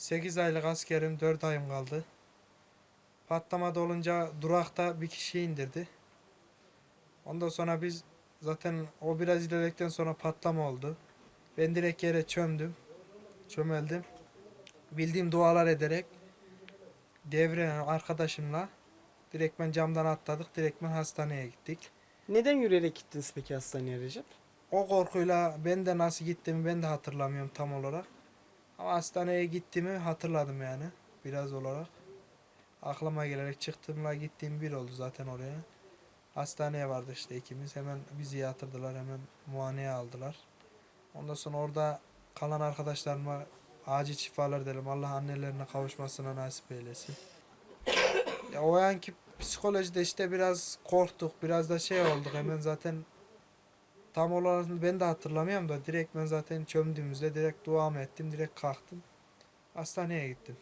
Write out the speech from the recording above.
8 aylık askerim 4 ayım kaldı. Patlamada olunca durakta bir kişi indirdi. Ondan sonra biz zaten o biraz ilerledikten sonra patlama oldu. Ben direkt yere çömdüm. Çömeldim. Bildiğim dualar ederek devre arkadaşımla direktmen camdan atladık. Direktmen hastaneye gittik. Neden yürüyerek gittiniz peki hastaneye Recep? O korkuyla ben de nasıl gittiğimi ben de hatırlamıyorum tam olarak. Ama hastaneye gittiğimi hatırladım yani biraz olarak. Aklıma gelerek çıktığımla gittiğim bir oldu zaten oraya. Hastaneye vardı işte ikimiz. Hemen bizi yatırdılar. Hemen muayeneye aldılar. Ondan sonra orada kalan arkadaşlarıma acil şifalar dilerim. Allah annelerine kavuşmasına nasip eylesin. Ya o anki psikolojide işte biraz korktuk. Biraz da şey olduk. Hemen zaten tam olarak ben de hatırlamıyorum da direkt ben zaten çömdüğümüzde direkt duamı ettim. Direkt kalktım. Hastaneye gittim.